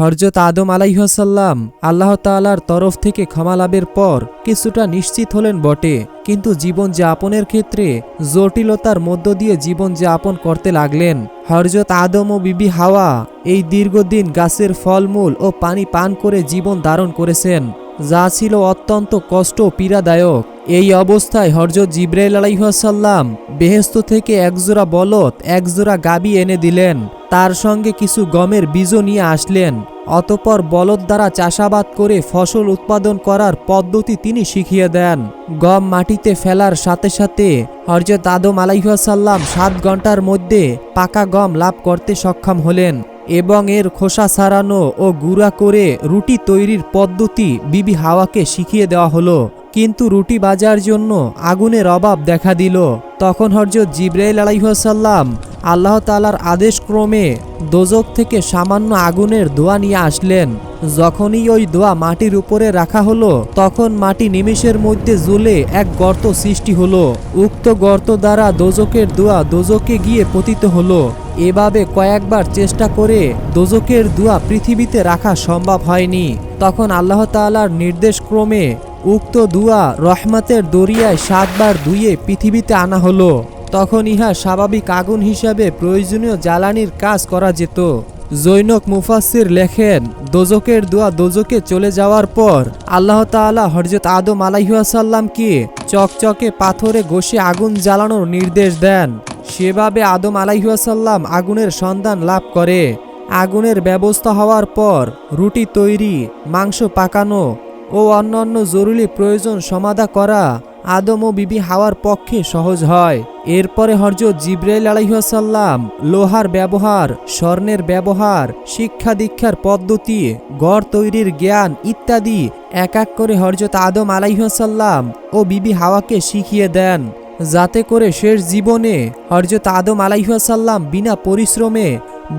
হরজত আদম আলাইহাসাল্লাম আল্লাহ তালার তরফ থেকে ক্ষমা লাভের পর কিছুটা নিশ্চিত হলেন বটে। কিন্তু জীবন যাপনের ক্ষেত্রে জটিলতার মধ্য দিয়ে জীবন যাপন করতে লাগলেন। হরজত আদম ও বিবি হাওয়া এই দীর্ঘদিন গাছের ফলমূল ও পানি পান করে জীবন ধারণ করেছেন। যা ছিল অত্যন্ত কষ্ট পীড়াদায়ক। এই অবস্থায় হরজত জিব্রাইল আলাইহাসাল্লাম বেহেস্ত থেকে একজোড়া বলদ, একজোড়া গাবি এনে দিলেন। তার সঙ্গে কিছু গমের বীজও নিয়ে আসলেন। অতপর বলদ দ্বারা চাষাবাদ করে ফসল উৎপাদন করার পদ্ধতি তিনি শিখিয়ে দেন। গম মাটিতে ফেলার সাথে সাথে হরজত আদম আলাইহাসাল্লাম সাত ঘণ্টার মধ্যে পাকা গম লাভ করতে সক্ষম হলেন। এবং এর খোসা ছাড়ানো ও গুঁড়া করে রুটি তৈরির পদ্ধতি বিবি হাওয়াকে শিখিয়ে দেওয়া হলো। কিন্তু রুটি বাজার জন্য আগুনের অভাব দেখা দিল। তখন হরজত জিব্রাইল আলাইহাসাল্লাম আল্লাহ তালার আদেশ ক্রমে দোজক থেকে সামান্য আগুনের দোয়া নিয়ে আসলেন। যখনই ওই দোয়া মাটির উপরে রাখা হলো, তখন মাটি নিমেষের মধ্যে জ্বলে এক গর্ত সৃষ্টি হলো। উক্ত গর্ত দ্বারা দোজকের দোয়া দোজকে গিয়ে পতিত হলো। এভাবে কয়েকবার চেষ্টা করে দোজকের দোয়া পৃথিবীতে রাখা সম্ভব হয়নি। তখন আল্লাহ তালার নির্দেশ ক্রমে উক্ত দুয়া রহমতের দরিয়ায় সাতবার ধুয়ে পৃথিবীতে আনা হলো। তখন ইহা স্বাভাবিক আগুন হিসাবে প্রয়োজনীয় জ্বালানির কাজ করা যেত। জৈনক মুফাসির লেখেন দোজকের দোয়া দোজকে চলে যাওয়ার পর আল্লাহ তাআলা হরজত আদম আলাইহাসাল্লামকে চকচকে পাথরে ঘষে আগুন জ্বালানোর নির্দেশ দেন। সেভাবে আদম আলাইহাসাল্লাম আগুনের সন্ধান লাভ করে। আগুনের ব্যবস্থা হওয়ার পর রুটি তৈরি, মাংস পাকানো ও অন্যান্য জরুরি প্রয়োজন সমাধা করা আদম ও বিবি হাওয়ার পক্ষে সহজ হয়। এরপরে হরজত জিব্রাইল আলাইহাসাল্লাম লোহার ব্যবহার, স্বর্ণের ব্যবহার, শিক্ষা দীক্ষার পদ্ধতি গড় তৈরির জ্ঞান ইত্যাদি এক এক করে হরজত আদম আলাইহাসাল্লাম ও বিবি হাওয়াকে শিখিয়ে দেন। যাতে করে শেষ জীবনে হরজত আদম আলাইহাসাল্লাম বিনা পরিশ্রমে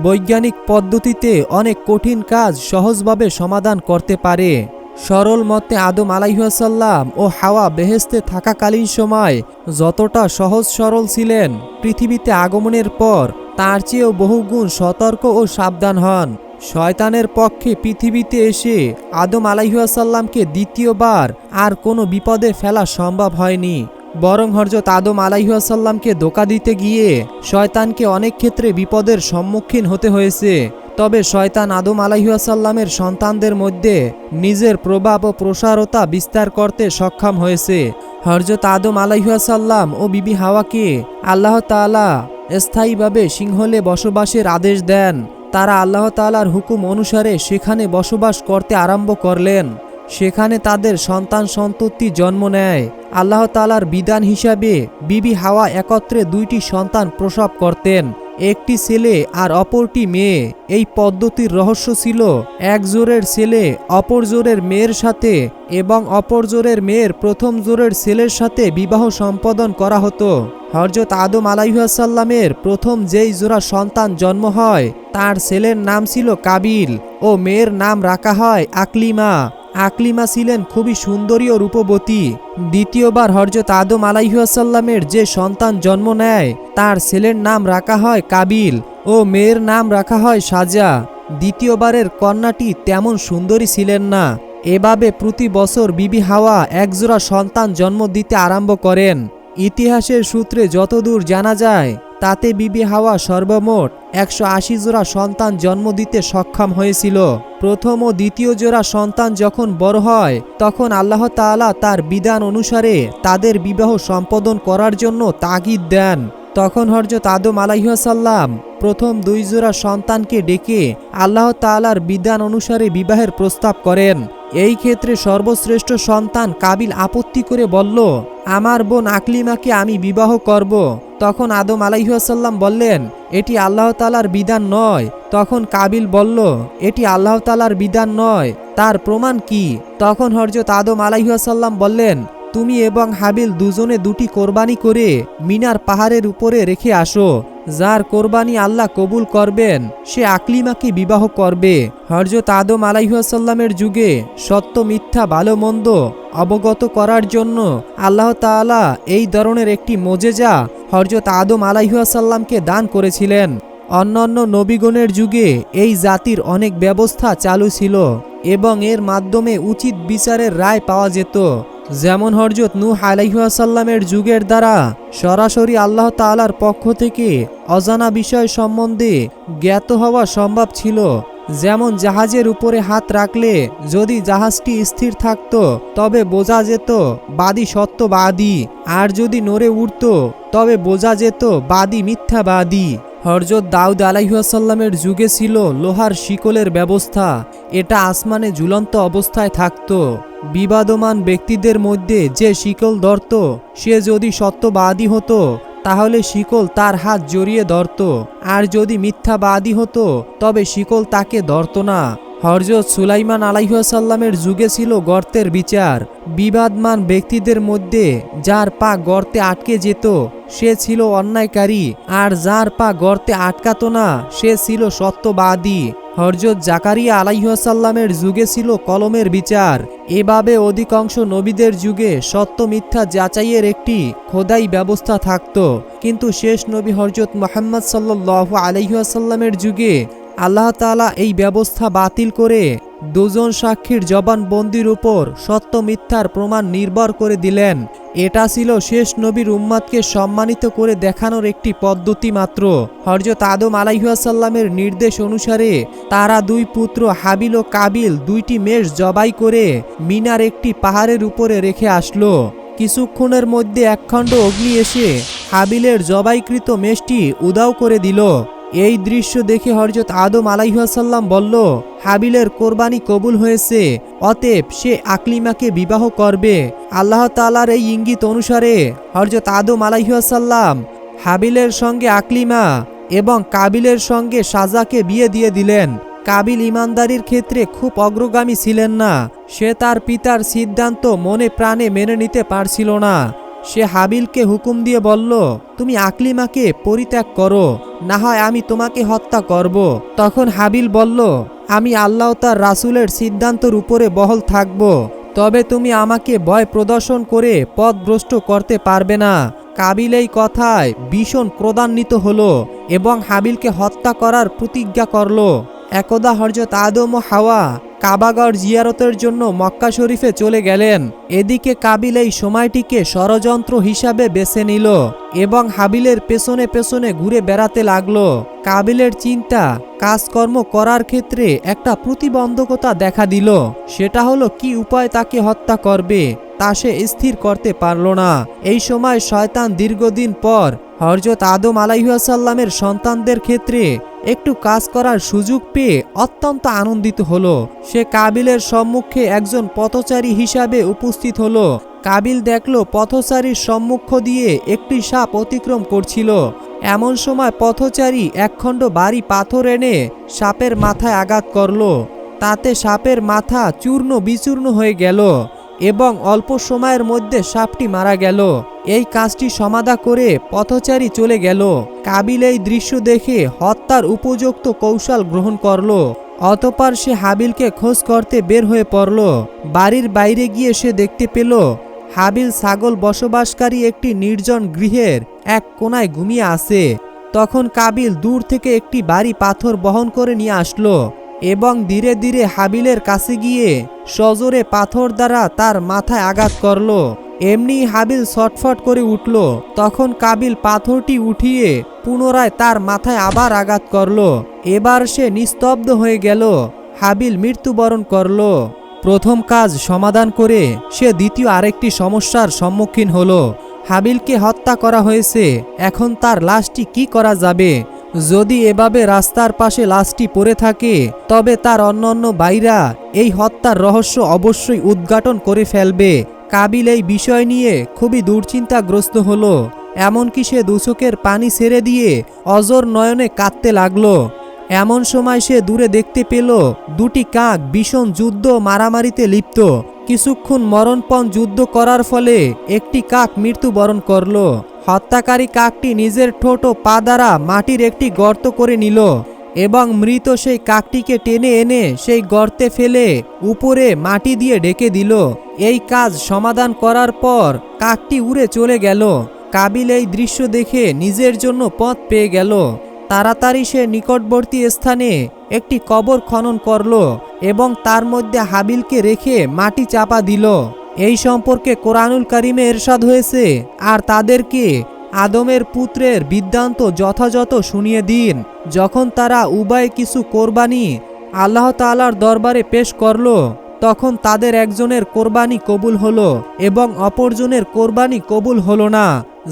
বৈজ্ঞানিক পদ্ধতিতে অনেক কঠিন কাজ সহজভাবে সমাধান করতে পারে। সরল মতে আদম আলাইহাসাল্লাম ও হাওয়া বেহেস্তে থাকাকালীন সময় যতটা সহজ সরল ছিলেন, পৃথিবীতে আগমনের পর তার চেয়েও বহুগুণ সতর্ক ও সাবধান হন। শয়তানের পক্ষে পৃথিবীতে এসে আদম আলাইহাসাল্লামকে দ্বিতীয়বার আর কোনো বিপদে ফেলা সম্ভব হয়নি। বরং হরজত আদম আলাইহাসাল্লামকে ধোকা দিতে গিয়ে শয়তানকে অনেক ক্ষেত্রে বিপদের সম্মুখীন হতে হয়েছে। তবে শয়তান আদম আলাইহাসাল্লামের সন্তানদের মধ্যে নিজের প্রভাব ও প্রসারতা বিস্তার করতে সক্ষম হয়েছে। হরজত আদম আলাইহাসাল্লাম ও বিবি হাওয়াকে আল্লাহ তাআলা স্থায়ীভাবে সিংহলে বসবাসের আদেশ দেন। তারা আল্লাহ তাআলার হুকুম অনুসারে সেখানে বসবাস করতে আরম্ভ করলেন। সেখানে তাদের সন্তান সন্ততি জন্ম নেয়। আল্লাহ তালার বিধান হিসাবে বিবি হাওয়া একত্রে দুইটি সন্তান প্রসব করতেন। একটি ছেলে আর অপরটি মেয়ে। এই পদ্ধতির রহস্য ছিল এক জোরের ছেলে অপর জোরের মেয়ের সাথে এবং অপর জোরের মেয়ের প্রথম জোরের ছেলের সাথে বিবাহ সম্পাদন করা হতো। হরজত আদম আলাইহাসাল্লামের প্রথম যেই জোড়া সন্তান জন্ম হয়, তার ছেলের নাম ছিল কাবিল ও মেয়ের নাম রাখা হয় আকলিমা। আকলিমা ছিলেন খুবই সুন্দরী ও রূপবতী। দ্বিতীয়বার হরজত আদম আলাইহাসাল্লামের যে সন্তান জন্ম নেয়, তার ছেলের নাম রাখা হয় কাবিল ও মেয়ের নাম রাখা হয় সাজা। দ্বিতীয়বারের কন্যাটি তেমন সুন্দরী ছিলেন না। এভাবে প্রতি বছর বিবি হাওয়া একজোড়া সন্তান জন্ম দিতে আরম্ভ করেন। ইতিহাসের সূত্রে যতদূর জানা যায় তাতে বিবি হাওয়া সর্বমোট একশো আশি জোড়া সন্তান জন্ম দিতে সক্ষম হয়েছিল। প্রথম ও দ্বিতীয় জোড়া সন্তান যখন বড় হয়, তখন আল্লাহ তাআলা তার বিধান অনুসারে তাদের বিবাহ সম্পাদন করার জন্য তাগিদ দেন। তখন হরজত আদম আলাইহাসাল্লাম প্রথম দুই জোড়া সন্তানকে ডেকে আল্লাহ তাআলার বিধান অনুসারে বিবাহের প্রস্তাব করেন। এই ক্ষেত্রে সর্বশ্রেষ্ঠ সন্তান কাবিল আপত্তি করে বলল, আমার বোন আকলিমাকে আমি বিবাহ করব। তখন আদম আলাইহাসাল্লাম বললেন, এটি আল্লাহ তালার বিধান নয়। তখন কাবিল বলল, এটি আল্লাহ তালার বিধান নয়। তার প্রমাণ কি? তখন হরজত আদম আলাইহাসাল্লাম বললেন তুমি এবং হাবিল দুজনে দুটি কোরবানি করে মিনার পাহাড়ের উপরে রেখে আসো। যার কোরবানি আল্লাহ কবুল করবেন, সে আকলিমাকে বিবাহ করবে। হরজত আদম আলাইহাসাল্লামের যুগে সত্য, মিথ্যা, ভালো, মন্দ অবগত করার জন্য আল্লাহ তাআলা এই ধরনের একটি মোজেজা হরজত আদম আলাইহাসাল্লামকে দান করেছিলেন। অন্যান্য নবীগণের যুগে এই জাতির অনেক ব্যবস্থা চালু ছিল এবং এর মাধ্যমে উচিত বিচারের রায় পাওয়া যেত। যেমন হরজত নূহ আলাইহাসাল্লামের যুগের দ্বারা সরাসরি আল্লাহ তাআলার পক্ষ থেকে অজানা বিষয় সম্বন্ধে জ্ঞাত হওয়া সম্ভব ছিল। যেমন জাহাজের উপরে হাত রাখলে যদি জাহাজটি স্থির থাকত, তবে বোঝা যেত বাদী সত্যবাদী, আর যদি নড়ে উঠত তবে বোঝা যেত বাদী মিথ্যাবাদী। হরজত দাউদ আলাইহাসাল্লামের যুগে ছিল লোহার শিকলের ব্যবস্থা। এটা আসমানে ঝুলন্ত অবস্থায় থাকত। বিবাদমান ব্যক্তিদের মধ্যে যে শিকল ধরত, সে যদি সত্যবাদী হতো, তাহলে শিকল তার হাত জড়িয়ে ধরত। আর যদি মিথ্যাবাদী হতো, তবে শিকল তাকে ধরত না। হরজত সুলাইমান আলাইহাসাল্লামের যুগে ছিল গর্তের বিচার। বিবাদমান ব্যক্তিদের মধ্যে যার পা গর্তে আটকে যেত, সে ছিল অন্যায়কারী, আর যার পা গর্তে আটকাতো না, সে ছিল সত্যবাদী। হরজত জাকারিয়া আলাইহাসাল্লামের যুগে ছিল কলমের বিচার। এভাবে অধিকাংশ নবীদের যুগে সত্য মিথ্যা যাচাইয়ের একটি খোদাই ব্যবস্থা থাকত। কিন্তু শেষ নবী হরজত মোহাম্মদ সাল্লাহ আলাইহাসাল্লামের যুগে আল্লাহ তাআলা এই ব্যবস্থা বাতিল করে দুজন সাক্ষীর জবানবন্দির উপর সত্য মিথ্যার প্রমাণ নির্ভর করে দিলেন। এটা ছিল শেষ নবীর উম্মাদকে সম্মানিত করে দেখানোর একটি পদ্ধতি মাত্র। হরজত আদম আলাইহাসাল্লামের নির্দেশ অনুসারে তারা দুই পুত্র হাবিল ও কাবিল দুইটি মেষ জবাই করে মিনার একটি পাহাড়ের উপরে রেখে আসলো। কিছুক্ষণের মধ্যে একখণ্ড অগ্নি এসে হাবিলের জবাইকৃত মেষটি উদাও করে দিল। এই দৃশ্য দেখে হরজত আদম আলাইহাসাল্লাম বলল, হাবিলের কোরবানি কবুল হয়েছে, অতএব সে আকলিমাকে বিবাহ করবে। আল্লাহ তালার এই ইঙ্গিত অনুসারে হরজত আদম আলাইহাসাল্লাম হাবিলের সঙ্গে আকলিমা এবং কাবিলের সঙ্গে সাজাকে বিয়ে দিয়ে দিলেন। কাবিল ইমানদারির ক্ষেত্রে খুব অগ্রগামী ছিলেন না, সে তার পিতার সিদ্ধান্ত মনে প্রাণে মেনে নিতে পারছিল না। সে হাবিলকে হুকুম দিয়ে বলল, তুমি আকলিমাকে পরিত্যাগ করো, না হয় আমি তোমাকে হত্যা করব। তখন হাবিল বলল, আমি আল্লাহ তার রাসুলের সিদ্ধান্তর উপরে বহল থাকব, তবে তুমি আমাকে ভয় প্রদর্শন করে পথভ্রষ্ট করতে পারবে না। কাবিল এই কথায় ভীষণ ক্রোধান্বিত হলো এবং হাবিলকে হত্যা করার প্রতিজ্ঞা করল। একদা হরজত আদম ও হাওয়া কাবাগর জিয়ারতের জন্য মক্কা শরীফে চলে গেলেন। এদিকে কাবিল এই সময়টিকে ষড়যন্ত্র হিসাবে বেছে নিল এবং হাবিলের পেছনে পেছনে ঘুরে বেড়াতে লাগল। কাবিলের চিন্তা, কাজকর্ম করার ক্ষেত্রে একটা প্রতিবন্ধকতা দেখা দিল। সেটা হলো, কি উপায় তাকে হত্যা করবে? তা সে স্থির করতে পারল না। এই সময় শয়তান দীর্ঘদিন পর হরজত আদম আলাইহাসাল্লামের সন্তানদের ক্ষেত্রে একটু কাজ করার সুযোগ পেয়ে অত্যন্ত আনন্দিত হলো। সে কাবিলের সম্মুখে একজন পথচারী হিসাবে উপস্থিত হলো। কাবিল দেখল পথচারীর সম্মুখ দিয়ে একটি সাপ অতিক্রম করছিল। এমন সময় পথচারী একখণ্ড বাড়ি পাথর এনে সাপের মাথায় আঘাত করল। তাতে সাপের মাথা চূর্ণ বিচূর্ণ হয়ে গেল। এবং অল্প সময়ের মধ্যে সাপটি মারা গেল। এই কাজটি সমাধা করে পথচারী চলে গেল। কাবিল এই দৃশ্য দেখে হত্যার উপযুক্ত কৌশল গ্রহণ করল। অতপর সে হাবিলকে খোঁজ করতে বের হয়ে পড়ল। বাড়ির বাইরে গিয়ে সে দেখতে পেল, হাবিল ছাগল বসবাসকারী একটি নির্জন গৃহের এক কোনায় ঘুমিয়ে আছে। তখন কাবিল দূর থেকে একটি বাড়ি পাথর বহন করে নিয়ে আসলো। এবং ধীরে ধীরে হাবিলের কাছে গিয়ে সজোরে পাথর দ্বারা তার মাথায় আঘাত করল। এমনি হাবিল ছটফট করে উঠল। তখন কাবিল পাথরটি উঠিয়ে পুনরায় তার মাথায় আবার আঘাত করল। এবার সে নিস্তব্ধ হয়ে গেল। হাবিল মৃত্যুবরণ করল। প্রথম কাজ সমাধান করে সে দ্বিতীয় আরেকটি সমস্যার সম্মুখীন হলো। হাবিলকে হত্যা করা হয়েছে। এখন তার লাশটি কি করা যাবে? যদি এভাবে রাস্তার পাশে লাশটি পড়ে থাকে, তবে তার অন্যান্য বাইরা এই হত্যার রহস্য অবশ্যই উদ্ঘাটন করে ফেলবে। কাবিল এই বিষয় নিয়ে খুবই দুশ্চিন্তাগ্রস্ত হলো, এমনকি সে দুচোখের পানি ছেড়ে দিয়ে অজর নয়নে কাঁদতে লাগল। এমন সময় সে দূরে দেখতে পেল, দুটি কাক ভীষণ যুদ্ধ মারামারিতে লিপ্ত। কিছুক্ষণ মরণপণ যুদ্ধ করার ফলে একটি কাক মৃত্যুবরণ করল। হত্যাকারী কাকটি নিজের ঠোঁট পা দ্বারা মাটির একটি গর্ত করে নিল এবং মৃত সেই কাকটিকে টেনে এনে সেই গর্তে ফেলে উপরে মাটি দিয়ে ঢেকে দিল। এই কাজ সমাধান করার পর কাকটি উড়ে চলে গেল। কাবিল এই দৃশ্য দেখে নিজের জন্য পথ পেয়ে গেল। তাড়াতাড়ি সে নিকটবর্তী স্থানে একটি কবর খনন করল এবং তার মধ্যে হাবিলকে রেখে মাটি চাপা দিল। এই সম্পর্কে কোরআনুল করিমে এরশাদ হয়েছে। আর তাদেরকে আদমের পুত্রের বিদ্যান্ত যথাযথ শুনিয়ে দিন। যখন তারা উভয় কিছু কোরবানি আল্লাহ তাআলার দরবারে পেশ করল, তখন তাদের একজনের কোরবানি কবুল হলো এবং অপরজনের কোরবানি কবুল হলো না।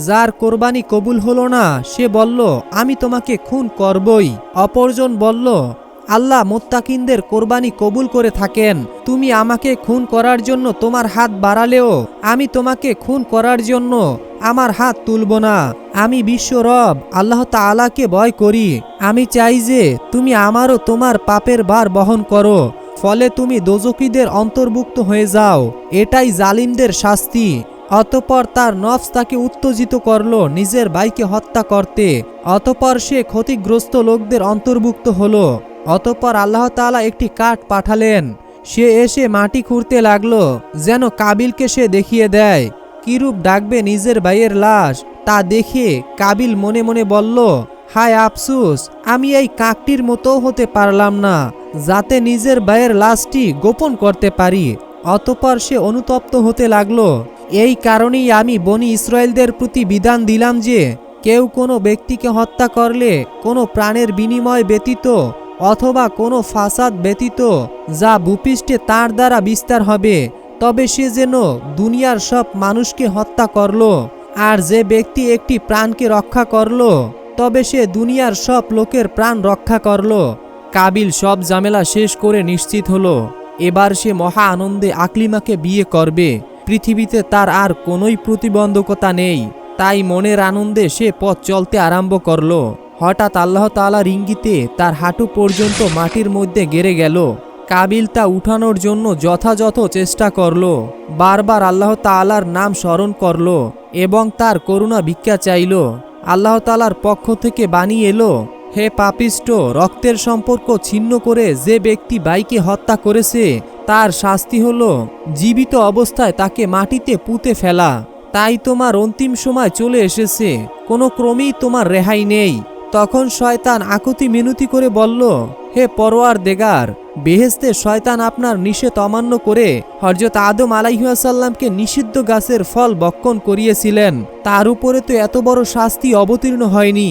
যার কোরবানি কবুল হলো না, সে বলল, আমি তোমাকে খুন করবই। অপরজন বলল আল্লাহ মোত্তাকিনদের কোরবানি কবুল করে থাকেন। তুমি আমাকে খুন করার জন্য তোমার হাত বাড়ালেও, আমি তোমাকে খুন করার জন্য আমার হাত তুলব না। আমি বিশ্ব রব, আল্লাহ তাআলাকে ভয় করি। আমি চাই যে তুমি আমারও তোমার পাপের ভার বহন করো। ফলে তুমি দোজকিদের অন্তর্ভুক্ত হয়ে যাও। এটাই জালিমদের শাস্তি। অতপর তার নফস তাকে উত্তেজিত করল নিজের ভাইকে হত্যা করতে। অতপর সে ক্ষতিগ্রস্ত লোকদের অন্তর্ভুক্ত হলো। অতপর আল্লাহ তাআলা একটি কাঠ পাঠালেন। সে এসে মাটি খুঁড়তে লাগল, যেন কাবিলকে সে দেখিয়ে দেয়। কিরূপ ডাকবে নিজের ভাইয়ের লাশ, তা দেখে কাবিল মনে মনে বলল, হায় আফসুস, আমি এই কাকটির মতো হতে পারলাম না, যাতে নিজের ভাইয়ের লাশটি গোপন করতে পারি। অতপর সে অনুতপ্ত হতে লাগল, এই কারণেই আমি বনি ইসরায়েলদের প্রতি বিধান দিলাম যে, কেউ কোনো ব্যক্তিকে হত্যা করলে কোনো প্রাণের বিনিময় ব্যতীত অথবা কোনো ফাসাদ ব্যতীত যা ভূপৃষ্ঠে তার দ্বারা বিস্তার হবে, তবে সে যেন দুনিয়ার সব মানুষকে হত্যা করল, আর যে ব্যক্তি একটি প্রাণকে রক্ষা করল, তবে সে দুনিয়ার সব লোকের প্রাণ রক্ষা করল। কাবিল সব ঝামেলা শেষ করে নিশ্চিত হলো। এবার সে মহা আনন্দে আকলিমাকে বিয়ে করবে। পৃথিবীতে তার আর কোনোই প্রতিবন্ধকতা নেই। তাই মনের আনন্দে সে পথ চলতে আরম্ভ করল। হঠাৎ আল্লাহ তাআলার ইঙ্গিতে তার হাঁটু পর্যন্ত মাটির মধ্যে গেড়ে গেল। কাবিল তা উঠানোর জন্য যথাযথ চেষ্টা করল। বারবার আল্লাহ তাআলার নাম স্মরণ করল এবং তার করুণা ভিক্ষা চাইল। আল্লাহ তাআলার পক্ষ থেকে বাণী এলো, হে পাপিষ্ট, রক্তের সম্পর্ক ছিন্ন করে যে ব্যক্তি বাইকে হত্যা করেছে, তার শাস্তি হল, জীবিত অবস্থায় তাকে মাটিতে পুঁতে ফেলা। তাই তোমার অন্তিম সময় চলে এসেছে, কোনো ক্রমেই তোমার রেহাই নেই। তখন শয়তান আকুতি মিনতি করে বলল, হে পরোয়ার দেগার বেহেস্তে শয়তান আপনার নিষেধ অমান্য করে হরজত আদম আলাইহাসাল্লামকে নিষিদ্ধ গাছের ফল বক্ষণ করিয়েছিলেন। তার উপরে তো এত বড় শাস্তি অবতীর্ণ হয়নি।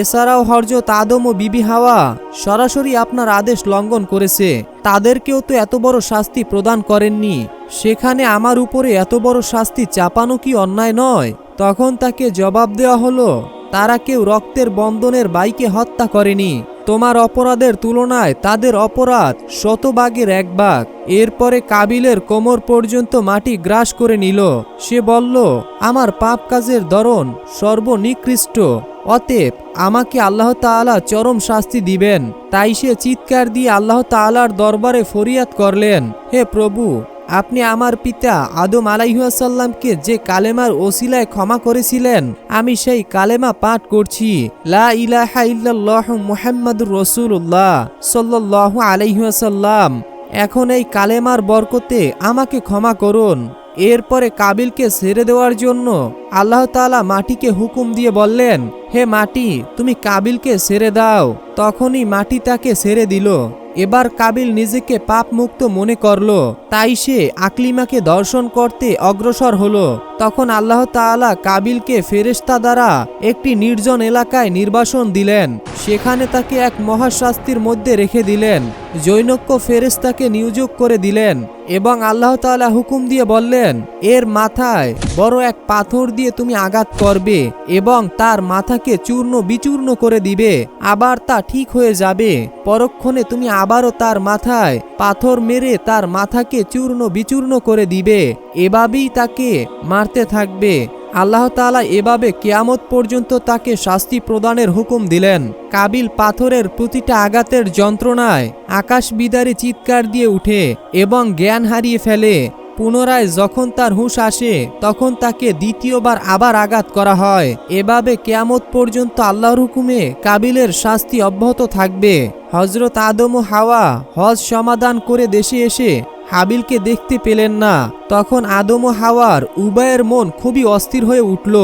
এছাড়াও হরজত আদম ও বিবি হাওয়া সরাসরি আপনার আদেশ লঙ্ঘন করেছে। তাদেরকেও তো এত বড় শাস্তি প্রদান করেননি। সেখানে আমার উপরে এত বড় শাস্তি চাপানো কি অন্যায় নয়? তখন তাকে জবাব দেওয়া হলো তারা কেউ রক্তের বন্ধনের বাইকে হত্যা করেনি। তোমার অপরাধের তুলনায় তাদের অপরাধ শতভাগের এক ভাগ। এরপরে কাবিলের কোমর পর্যন্ত মাটি গ্রাস করে নিল। সে বলল, আমার পাপ কাজের ধরন সর্বনিকৃষ্ট। অতএব আমাকে আল্লাহ তাআলা চরম শাস্তি দিবেন। তাই সে চিৎকার দিয়ে আল্লাহ তাআলার দরবারে ফরিয়াদ করলেন, হে প্রভু আপনি আমার পিতা আদম আলাইহাসাল্লামকে যে কালেমার ওসিলায় ক্ষমা করেছিলেন, আমি সেই কালেমা পাঠ করছি। লা ইলাহা ইল্লাল্লাহ মুহাম্মাদুর রসুল্লাহ সাল্লাল্লাহু আলাইহাসাল্লাম এখন এই কালেমার বরকতে আমাকে ক্ষমা করুন। এরপরে কাবিলকে ছেড়ে দেওয়ার জন্য আল্লাহ তাআলা মাটিকে হুকুম দিয়ে বললেন, হে মাটি, তুমি কাবিলকে ছেড়ে দাও। তখনই মাটি তাকে ছেড়ে দিল। এবার কাবিল নিজেকে পাপ মুক্ত মনে করল। তাই সে আকলিমাকে দর্শন করতে অগ্রসর হল। তখন আল্লাহ তালা কাবিলকে ফেরেস্তা দ্বারা একটি নির্জন এলাকায় নির্বাসন দিলেন। সেখানে তাকে এক মহাশাস্তির মধ্যে রেখে দিলেন। জৈনক্য ফেরেশতাকে নিয়োগ করে দিলেন এবং আল্লাহ তাআলা হুকুম দিয়ে বললেন, এর মাথায় বড় এক পাথর দিয়ে তুমি আঘাত করবে এবং তার মাথাকে চূর্ণ বিচূর্ণ করে দিবে, আবার তা ঠিক হয়ে যাবে। পরক্ষণে তুমি আবারও তার মাথায় পাথর মেরে তার মাথাকে চূর্ণ বিচূর্ণ করে দিবে। এভাবেই তাকে মারতে থাকবে। আল্লাহ তাআলা এভাবে কেয়ামত পর্যন্ত তাকে শাস্তি প্রদানের হুকুম দিলেন। কাবিল পাথরের প্রতিটা আঘাতের যন্ত্রণায় আকাশ বিদারে চিৎকার দিয়ে উঠে এবং জ্ঞান হারিয়ে ফেলে। পুনরায় যখন তার হুঁশ আসে, তখন তাকে দ্বিতীয়বার আবার আঘাত করা হয়। এভাবে কেয়ামত পর্যন্ত আল্লাহর হুকুমে কাবিলের শাস্তি অব্যাহত থাকবে। হজরত আদম হাওয়া হজ সমাধান করে দেশে এসে হাবিলকে দেখতে পেলেন না। তখন আদম ও হাওয়ার উভয়ের মন খুবই অস্থির হয়ে উঠল,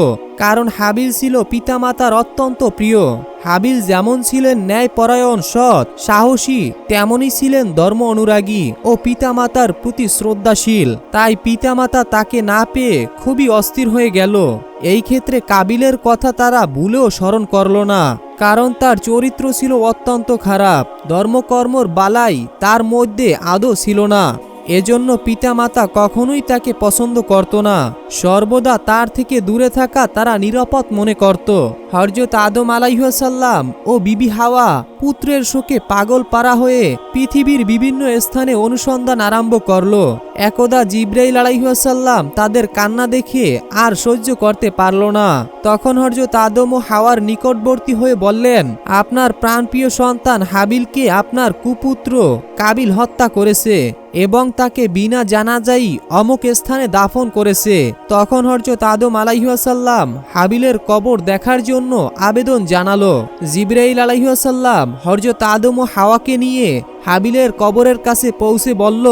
কারণ হাবিল ছিল পিতামাতার অত্যন্ত প্রিয়। হাবিল যেমন ছিলেন ন্যায়পরায়ণ, সৎ, সাহসী তেমনই ছিলেন ধর্ম অনুরাগী ও পিতামাতার প্রতি শ্রদ্ধাশীল। তাই পিতামাতা তাকে না পেয়ে খুবই অস্থির হয়ে গেল। এই ক্ষেত্রে কাবিলের কথা তারা ভুলেও স্মরণ করল না, কারণ তার চরিত্র ছিল অত্যন্ত খারাপ। ধর্মকর্মর বালাই তার মধ্যে আদৌ ছিল না। এজন্য পিতামাতা কখনোই তাকে পছন্দ করত না। সর্বদা তার থেকে দূরে থাকা তারা নিরাপদ মনে করত। হরজত আদম আলাইহাসাল্লাম ও বিবি হাওয়া পুত্রের শোকে পাগল পারা হয়ে পৃথিবীর বিভিন্ন স্থানে অনুসন্ধান আরম্ভ করল। একদা জিব্রাইল আলাইহাসাল্লাম তাদের কান্না দেখে আর সহ্য করতে পারল না। তখন হরজত আদম ও হাওয়ার নিকটবর্তী হয়ে বললেন, আপনার প্রাণপ্রিয় সন্তান হাবিলকে আপনার কুপুত্র কাবিল হত্যা করেছে। এবং তাকে বিনা জানাজাই অমুক স্থানে দাফন করেছে। তখন হরজত আদম আলাইহাসাল্লাম হাবিলের কবর দেখার জন্য আবেদন জানালো। জিব্রাইল আলাইহাসাল্লাম হরজত আদম ও হাওয়াকে নিয়ে হাবিলের কবরের কাছে পৌঁছে বলল,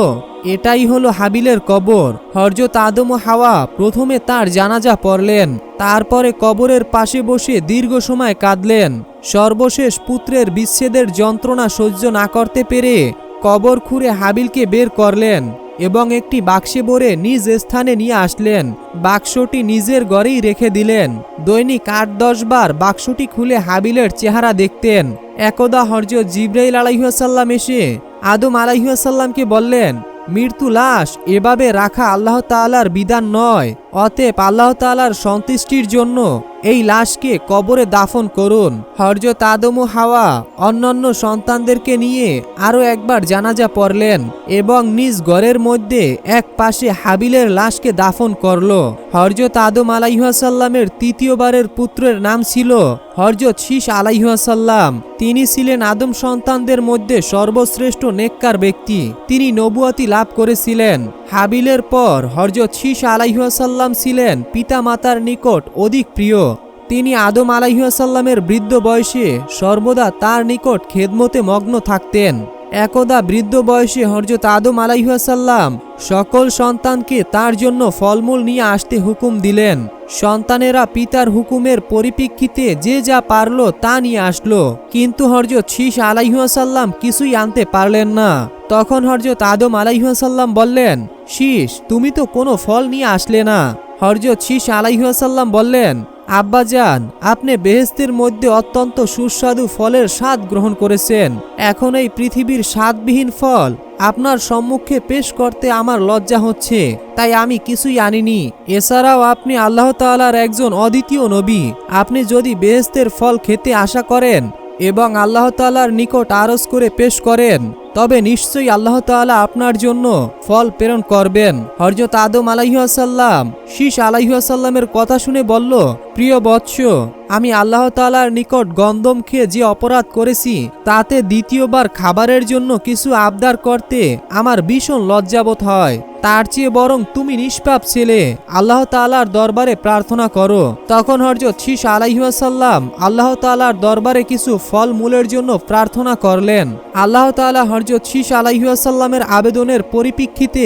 এটাই হলো হাবিলের কবর। হরজত আদম ও হাওয়া প্রথমে তার জানাজা পড়লেন। তারপরে কবরের পাশে বসে দীর্ঘ সময় কাঁদলেন। সর্বশেষ পুত্রের বিচ্ছেদের যন্ত্রণা সহ্য না করতে পেরে কবর খুঁড়ে হাবিলকে বের করলেন এবং একটি বাক্সে ভরে নিজ স্থানে নিয়ে আসলেন। বাক্সটি নিজের ঘরেই রেখে দিলেন। দৈনিক আট দশ বার বাক্সটি খুলে হাবিলের চেহারা দেখতেন। একদা হরজত জিব্রাইল আলাইহাসাল্লাম এসে আদম আলাইহাসাল্লামকে বললেন, মৃত্যু লাশ এভাবে রাখা আল্লাহ তাআলার বিধান নয়। অতএব আল্লাহ তাআলার সন্তুষ্টির জন্য এই লাশকে কবরে দাফন করুন। হরজত আদম হাওয়া অন্যান্য সন্তানদেরকে নিয়ে আরও একবার জানাজা পড়লেন এবং নিজ ঘরের মধ্যে এক পাশে হাবিলের লাশকে দাফন করল। হরজত আদম আলাইহাসাল্লামের তৃতীয়বারের পুত্রের নাম ছিল হরজত শীষ আলাইহাসাল্লাম তিনি ছিলেন আদম সন্তানদের মধ্যে সর্বশ্রেষ্ঠ নেককার ব্যক্তি। তিনি নবুয়াতি লাভ করেছিলেন। হাবিলের পর হরজত শীষ আলাইহাসাল্লাম ছিলেন পিতা মাতার নিকট অধিক প্রিয়। তিনি আদম আলাইহাসাল্লামের বৃদ্ধ বয়সে সর্বদা তার নিকট খেদমতে মগ্ন থাকতেন। একদা বৃদ্ধ বয়সে হরজত আদম আলাইহাসাল্লাম সকল সন্তানকে তার জন্য ফলমূল নিয়ে আসতে হুকুম দিলেন। সন্তানেরা পিতার হুকুমের পরিপ্রেক্ষিতে যে যা পারল তা নিয়ে আসলো। কিন্তু হরজত শীষ আলাইহাসাল্লাম কিছুই আনতে পারলেন না। তখন হরজত আদম আলাইহাসাল্লাম বললেন, শীষ, তুমি তো কোনো ফল নিয়ে আসলে না। হরজত শীষ আলাইহাসাল্লাম বললেন আব্বাজান আপনি বেহেস্তের মধ্যে অত্যন্ত সুস্বাদু ফলের স্বাদ গ্রহণ করেছেন। এখন এই পৃথিবীর স্বাদবিহীন ফল আপনার সম্মুখে পেশ করতে আমার লজ্জা হচ্ছে, তাই আমি কিছুই আনিনি। এছাড়াও আপনি আল্লাহ তাআলার একজন অদ্বিতীয় নবী। আপনি যদি বেহেস্তের ফল খেতে আশা করেন এবং আল্লাহ তাআলার নিকট আরজ করে পেশ করেন তবে নিশ্চয়ই আল্লাহ তাআলা আপনার জন্য ফল প্রেরণ করবেন। হরজত আদম আলাইহাসাল্লাম শীষ আলাইহাসাল্লামের কথা শুনে বলল, প্রিয় বৎস, আমি আল্লাহ তাআলার নিকট গন্দম খেয়ে যে অপরাধ করেছি, তাতে দ্বিতীয়বার খাবারের জন্য কিছু আবদার করতে আমার ভীষণ লজ্জাবোধ হয়। তার চেয়ে বরং তুমি নিষ্পাপ ছেলে, আল্লাহ তাআলার দরবারে প্রার্থনা করো। তখন হরজত শীষ আলাইহাসাল্লাম আল্লাহ তাআলার দরবারে কিছু ফল মূলের জন্য প্রার্থনা করলেন। আল্লাহ তাআলা হরজত শীষ আলাইহাসাল্লামের আবেদনের পরিপ্রেক্ষিতে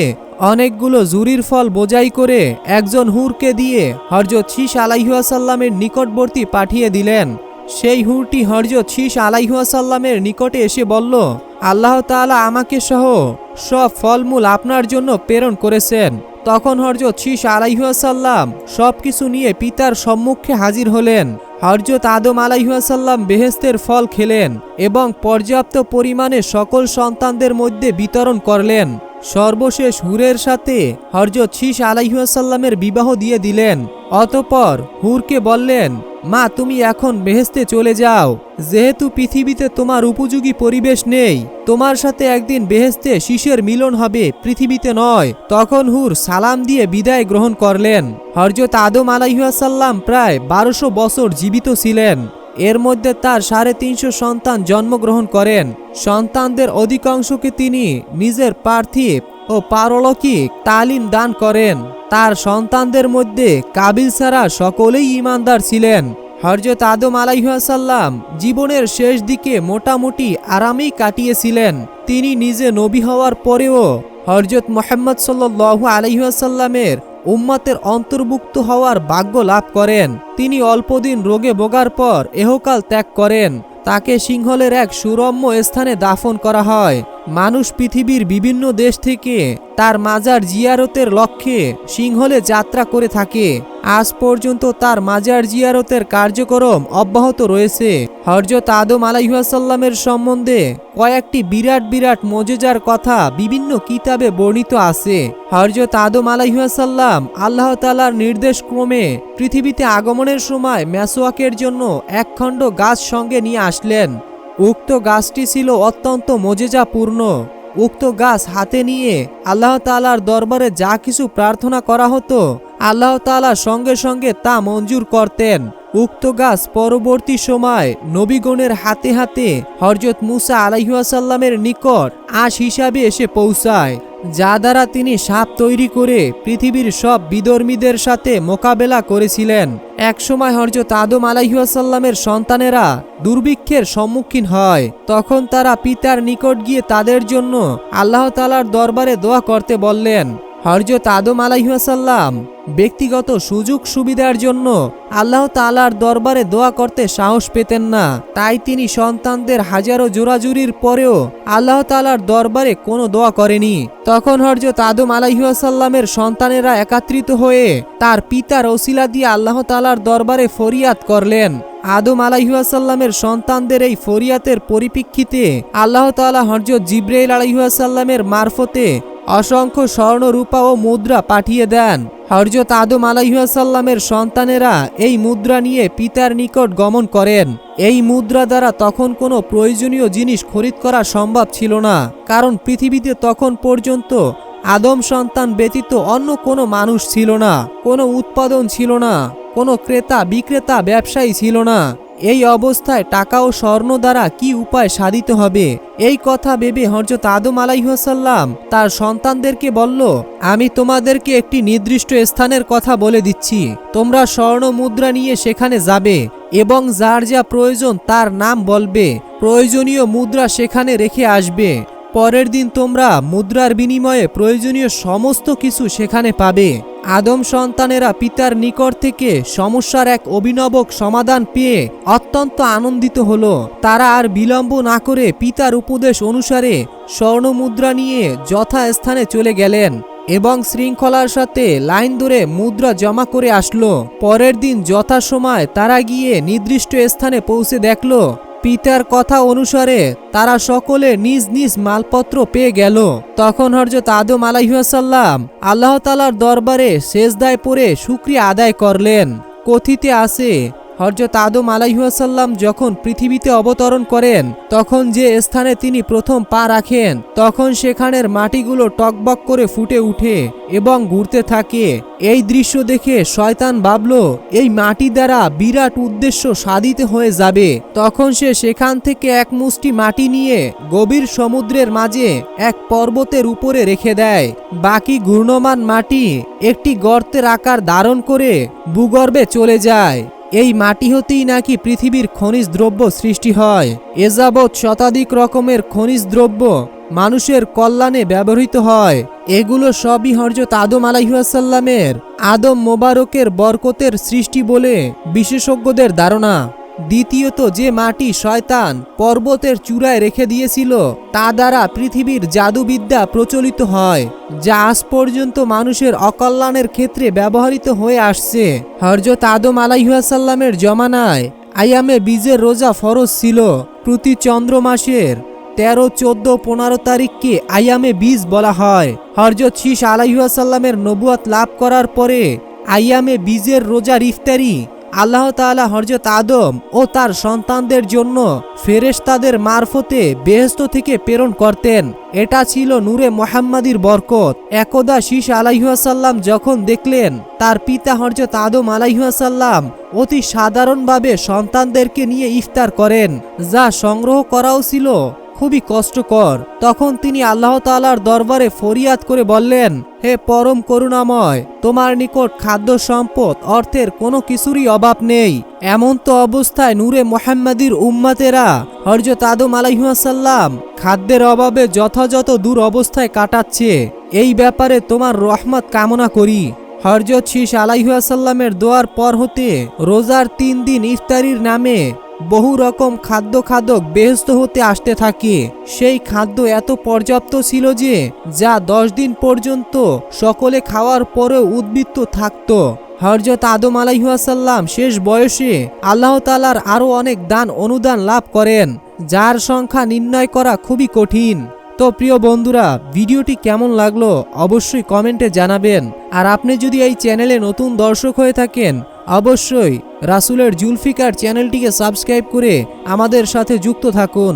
অনেকগুলো জুরির ফল বোঝাই করে একজন হুরকে দিয়ে হরজত শীষ আলাইহাসাল্লামের নিকটবর্তী পাঠিয়ে দিলেন। সেই হুরটি হরজত শীষ আলাইহাসাল্লামের নিকটে এসে বলল, আল্লাহ তাআলা আমাকে সহ সব ফলমূল আপনার জন্য প্রেরণ করেছেন। তখন হরজত শীষ আলাইহাসাল্লাম সব কিছু নিয়ে পিতার সম্মুখে হাজির হলেন। হরজত আদম আলাইহাসাল্লাম বেহেস্তের ফল খেলেন এবং পর্যাপ্ত পরিমাণে সকল সন্তানদের মধ্যে বিতরণ করলেন। সর্বশেষ হুরের সাথে হরজত শীষ আলাইহাসাল্লামের বিবাহ দিয়ে দিলেন। অতপর হুরকে বললেন মা, তুমি এখন বেহেস্তে চলে যাও। যেহেতু পৃথিবীতে তোমার উপযোগী পরিবেশ নেই, তোমার সাথে একদিন বেহেস্তে শীষের মিলন হবে পৃথিবীতে নয়। তখন হুর সালাম দিয়ে বিদায় গ্রহণ করলেন। হরজত আদম আলাইহাসাল্লাম প্রায় বারোশো বছর জীবিত ছিলেন। এর মধ্যে তার সাড়ে তিনশো সন্তান জন্মগ্রহণ করেন। সন্তানদের অধিকাংশকে তিনি নিজের পার্থিব ও পারলৌকিক তালিম দান করেন। তার সন্তানদের মধ্যে কাবিল ছাড়া সকলেই ইমানদার ছিলেন। হরজত আদম আলাইহাসাল্লাম জীবনের শেষ দিকে মোটামুটি আরামেই কাটিয়েছিলেন। তিনি নিজে নবী হওয়ার পরেও হরজত মোহাম্মদ সাল্লু আলহিহাসাল্লামের উম্মাতের অন্তর্ভুক্ত হওয়ার ভাগ্য লাভ করেন। তিনি অল্পদিন রোগে ভোগার পর এহকাল ত্যাগ করেন। তাকে সিংহলের এক সুরম্য স্থানে দাফন করা হয়। মানুষ পৃথিবীর বিভিন্ন দেশ থেকে তার মাজার জিয়ারতের লক্ষ্যে সিংহলে যাত্রা করে থাকে। আজ পর্যন্ত তার মাজার জিয়ারতের কার্যক্রম অব্যাহত রয়েছে। হরজত আদম আলাইহাসাল্লামের সম্বন্ধে কয়েকটি বিরাট বিরাট মজেজার কথা বিভিন্ন কিতাবে বর্ণিত আছে। হরজত আদম আলাইহাসাল্লাম আল্লাহ তালার নির্দেশ ক্রমে পৃথিবীতে আগমনের সময় ম্যাসোয়াকের জন্য একখণ্ড গাছ সঙ্গে নিয়ে আসলেন। উক্ত গাছটি ছিল অত্যন্ত মজেজাপূর্ণ। উক্ত গাছ হাতে নিয়ে আল্লাহ তালার দরবারে যা কিছু প্রার্থনা করা হতো, আল্লাহ তালা সঙ্গে সঙ্গে তা মঞ্জুর করতেন। উক্ত গাছ পরবর্তী সময় নবীগণের হাতে হাতে হরজত মুসা আলাইহাসাল্লামের নিকট আশ হিসাবে এসে পৌঁছায়। যা দ্বারা তিনি সাপ তৈরি করে পৃথিবীর সব বিদর্মীদের সাথে মোকাবেলা করেছিলেন। একসময় হরজত আদম আলাইহাসাল্লামের সন্তানেরা দুর্ভিক্ষের সম্মুখীন হয়। তখন তারা পিতার নিকট গিয়ে তাদের জন্য আল্লাহ তালার দরবারে দোয়া করতে বললেন হরজত আদম আলাইহাসাল্লাম ব্যক্তিগত সুযোগ সুবিধার জন্য আল্লাহ তালার দরবারে দোয়া করতে সাহস পেতেন না। তাই তিনি সন্তানদের হাজারো জোরাজুরির পরেও আল্লাহ তালার দরবারে কোনো দোয়া করেনি। তখন হরজত আদম আলাইহাসাল্লামের সন্তানেরা একাত্রিত হয়ে তার পিতার ওসিলা দিয়ে আল্লাহ তালার দরবারে ফরিয়াদ করলেন। আদম আলাইহাসাল্লামের সন্তানদের এই ফরিয়াতের পরিপ্রেক্ষিতে আল্লাহ তালা হরজত জিব্রাইল আলাইহাসাল্লামের মারফতে অসংখ্য স্বর্ণ রূপা ও মুদ্রা পাঠিয়ে দেন। হরজত আদম আলাইহাসাল্লামের সন্তানেরা এই মুদ্রা নিয়ে পিতার নিকট গমন করেন। এই মুদ্রা দ্বারা তখন কোনো প্রয়োজনীয় জিনিস খরিদ করা সম্ভব ছিল না, কারণ পৃথিবীতে তখন পর্যন্ত আদম সন্তান ব্যতীত অন্য কোনো মানুষ ছিল না, কোনো উৎপাদন ছিল না, কোনো ক্রেতা বিক্রেতা ব্যবসায়ী ছিল না। এই অবস্থায় টাকা ও স্বর্ণ দ্বারা কি উপায় সাধিত হবে? এই কথা ভেবে হরজত আদম আলাইহাসাল্লাম তার সন্তানদেরকে বলল, আমি তোমাদেরকে একটি নির্দিষ্ট স্থানের কথা বলে দিচ্ছি। তোমরা স্বর্ণ মুদ্রা নিয়ে সেখানে যাবে এবং যার যা প্রয়োজন তার নাম বলবে। প্রয়োজনীয় মুদ্রা সেখানে রেখে আসবে। পরের দিন তোমরা মুদ্রার বিনিময়ে প্রয়োজনীয় সমস্ত কিছু সেখানে পাবে। আদম সন্তানেরা পিতার নিকট থেকে সমস্যার এক অভিনবক সমাধান পেয়ে অত্যন্ত আনন্দিত হলো। তারা আর বিলম্ব না করে পিতার উপদেশ অনুসারে স্বর্ণ মুদ্রা নিয়ে যথাস্থানে চলে গেলেন এবং শৃঙ্খলার সাথে লাইন ধরে মুদ্রা জমা করে আসলো। পরের দিন যথাসময় তারা গিয়ে নির্দিষ্ট স্থানে পৌঁছে দেখল পিতার কথা অনুসারে তারা সকলে নিজ নিজ মালপত্র পেয়ে গেল। তখন হরজত আদম আলাইহাসাল্লাম আল্লাহ তালার দরবারে শেষদায় পরে শুক্রিয়া আদায় করলেন। কথিতে আছে হরজত আদম আলাইহাসাল্লাম যখন পৃথিবীতে অবতরণ করেন, তখন যে স্থানে তিনি প্রথম পা রাখেন, তখন সেখানের মাটিগুলো টকবক করে ফুটে উঠে এবং ঘুরতে থাকে। এই দৃশ্য দেখে শয়তান ভাবল, এই মাটি দ্বারা বিরাট উদ্দেশ্য সাধিত হয়ে যাবে। তখন সে সেখান থেকে এক মুষ্টি মাটি নিয়ে গভীর সমুদ্রের মাঝে এক পর্বতের উপরে রেখে দেয়। বাকি ঘূর্ণমান মাটি একটি গর্তের আকার ধারণ করে ভূগর্ভে চলে যায়। এই মাটি হতেই নাকি পৃথিবীর খনিজ দ্রব্য সৃষ্টি হয়। এযাবৎ শতাধিক রকমের খনিজ দ্রব্য মানুষের কল্যাণে ব্যবহৃত হয়। এগুলো সবই হরজত আদম আলাইহাসাল্লামের আদম মোবারকের বরকতের সৃষ্টি বলে বিশেষজ্ঞদের ধারণা। দ্বিতীয়ত যে মাটি শয়তান পর্বতের চূড়ায় রেখে দিয়েছিল, তা দ্বারা পৃথিবীর জাদুবিদ্যা প্রচলিত হয়, যা আজ পর্যন্ত মানুষের অকল্যাণের ক্ষেত্রে ব্যবহৃত হয়ে আসছে। হরজত আদম আলাইহাসাল্লামের জমানায় আয়ামে বীজের রোজা ফরজ ছিল। প্রতি চন্দ্র মাসের তেরো, চোদ্দ, পনেরো তারিখকে আয়ামে বীজ বলা হয়। হরজত শীষ আলাইহাসাল্লামের নবুয়াত লাভ করার পরে আয়ামে বীজের রোজার ইফতারি আল্লাহ তাআলা হরজত আদম ও তার সন্তানদের জন্য ফেরেশতাদের মারফতে বেহেস্ত থেকে প্রেরণ করতেন। এটা ছিল নূরে মোহাম্মদীর বরকত। একদা শীষ আলাইহাসাল্লাম যখন দেখলেন, তার পিতা হরজত আদম আলাইহাসাল্লাম অতি সাধারণভাবে সন্তানদেরকে নিয়ে ইফতার করেন, যা সংগ্রহ করাও ছিল খুবই কষ্টকর। তখন তিনি আল্লাহ তালার দরবারে ফরিয়াদ করে বললেন হে পরম করুণাময়, তোমার নিকট খাদ্য সম্পদ, অর্থের কোনো কিছুরই অভাব নেই। এমন তো অবস্থায় নূরে মোহাম্মদীর উম্মাতেরা হরজত আদম আলাইহাসাল্লাম খাদ্যের অভাবে যথাযথ দূর অবস্থায় কাটাচ্ছে। এই ব্যাপারে তোমার রহমত কামনা করি। হরজত শীষ আলাইহাসাল্লামের দোয়ার পর হতে রোজার তিন দিন ইফতারির নামে বহু রকম খাদ্য খাদক বেহস্ত হতে আসতে থাকে। সেই খাদ্য এত পর্যাপ্ত ছিল যে, যা দশ দিন পর্যন্ত সকলে খাওয়ার পরেও উদ্বৃত্ত থাকত। হরজত আদম আলাইহাসাল্লাম শেষ বয়সে আল্লাহ তালার আরও অনেক দান অনুদান লাভ করেন, যার সংখ্যা নির্ণয় করা খুবই কঠিন। তো প্রিয় বন্ধুরা, ভিডিওটি কেমন লাগল অবশ্যই কমেন্টে জানাবেন। আর আপনি যদি এই চ্যানেলে নতুন দর্শক হয়ে থাকেন অবশ্যই রাসুলের জুলফিকার চ্যানেলটিকে সাবস্ক্রাইব করে আমাদের সাথে যুক্ত থাকুন।